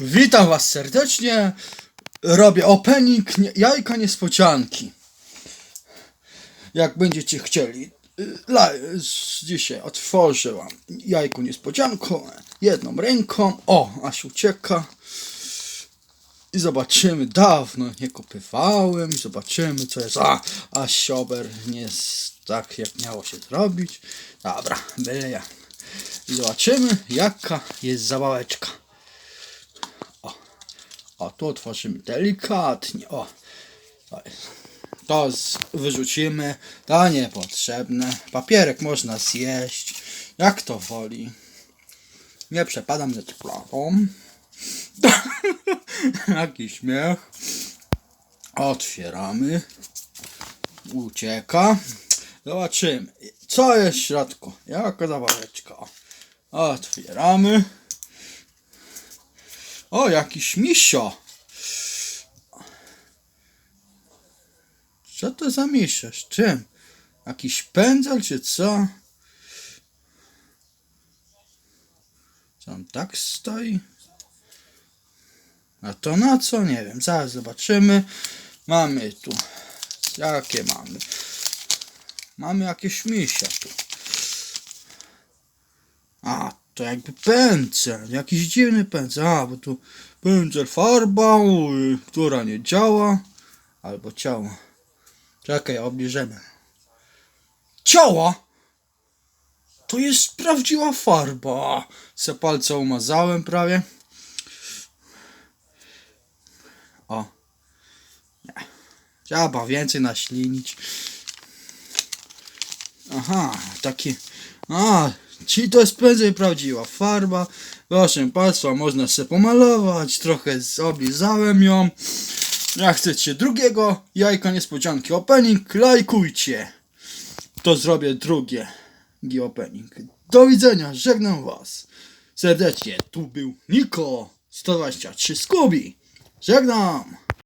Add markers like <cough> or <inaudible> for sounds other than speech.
Witam was serdecznie. Robię opening nie- jajka niespodzianki. Jak będziecie chcieli. y, La, dzisiaj otworzę wam jajko niespodzianką jedną ręką. O, aż ucieka. I zobaczymy. Dawno nie kopywałem. Zobaczymy co jest. A, a siober nie jest tak jak miało się zrobić. Dobra, byle ja. I zobaczymy jaka jest zabaweczka. O, tu otworzymy delikatnie. O, to, wyrzucimy. To niepotrzebne. Papierek można zjeść. Jak to woli. Nie przepadam nad plawą. <laughs> Jaki śmiech. Otwieramy. Ucieka. Zobaczymy. Co jest w środku? Jaka zabaweczka. Otwieramy. O, jakiś misio. Co to za misio? Z czym? Jakiś pędzel czy co? Co on tak stoi? A to na co? Nie wiem. Zaraz zobaczymy. Mamy tu. Jakie mamy? Mamy jakieś misia tu. To jakby pędzel, jakiś dziwny pędzel. A, bo tu pędzel farba, y, która nie działa. Albo ciało. Czekaj, obniżymy. Ciała! To jest prawdziwa farba. Se palce umazałem prawie. O. Nie. Trzeba więcej naślinić. Aha, taki. A, czyli to jest pędzel prawdziwa farba. Proszę Państwa, można sobie pomalować. Trochę oblizałem ją. Jak chcecie drugiego jajka niespodzianki opening, lajkujcie. To zrobię drugie gi opening. Do widzenia, żegnam Was. Serdecznie, tu był Niko 123 Skubi. Żegnam.